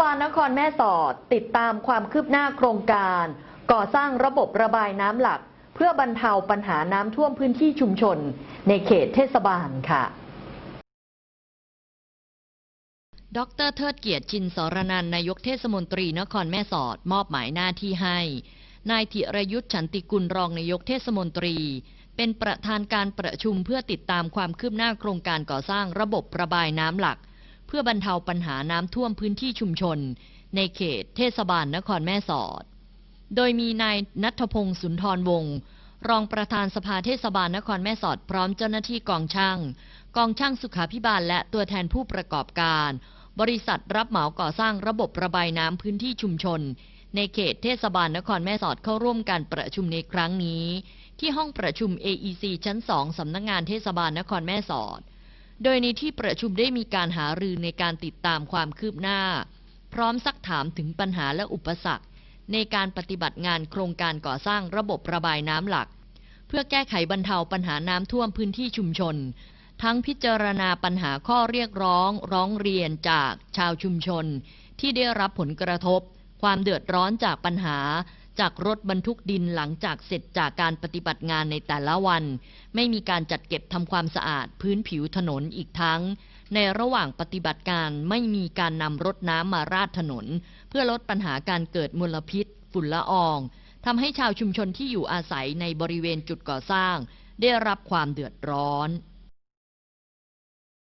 บาลนครแม่สอดติดตามความคืบหน้าโครงการ ก่อสร้างระบบระบายน้ำหลัก เพื่อบรรเทาปัญหาน้ำท่วมพื้นที่ชุมชน ในเขตเทศบาลค่ะดรเทิดเกียรติชินสรนันนายกเทศมนตรีนครแม่สอดมอบหมายหน้าที่ให้ นายธิรยุทธ์ฉันติกุลรองนายกเทศมนตรี เป็นประธานการประชุมเพื่อติดตามความคืบหน้าโครงการก่อสร้างระบบระบายน้ำหลัก เพื่อบรรเทาปัญหาน้ำท่วมพื้นที่ชุมชน ในเขตเทศบาลนครแม่สอด โดยมีนายนัทพงศ์สุนทรวงศ์รองประธานสภาเทศบาลนครแม่สอดพร้อมเจ้าหน้าที่กองช่าง กองช่างสุขาพิบาลและตัวแทนผู้ประกอบการ บริษัทรับเหมาก่อสร้างระบบระบายน้ำพื้นที่ชุมชน ในเขตเทศบาลนครแม่สอดเข้าร่วมการประชุมในครั้งนี้ ที่ห้องประชุม AEC ชั้น 2สำนักงงานเทศบาลนครแม่สอด โดยในที่ประชุมได้มีการหารือในการติดตามความคืบหน้า พร้อมซักถามถึงปัญหาและอุปสรรค ในการปฏิบัติงานโครงการก่อสร้างระบบระบายน้ำหลัก เพื่อแก้ไขบรรเทาปัญหาน้ำท่วมพื้นที่ชุมชน ทั้งพิจารณาปัญหาข้อเรียกร้อง ร้องเรียนจากชาวชุมชน ที่ได้รับผลกระทบ ความเดือดร้อนจากปัญหา จากรถบรรทุกดินหลังจากเสร็จจากการปฏิบัติงานในแต่ละวัน ไม่มีการจัดเก็บทำความสะอาดพื้นผิวถนนอีกทั้ง ในระหว่างปฏิบัติการไม่มีการนำรถน้ำมาราดถนน เพื่อลดปัญหาการเกิดมลพิษ ฝุ่นละอองทำให้ชาวชุมชนที่อยู่อาศัยในบริเวณจุดก่อสร้าง ได้รับความเดือดร้อน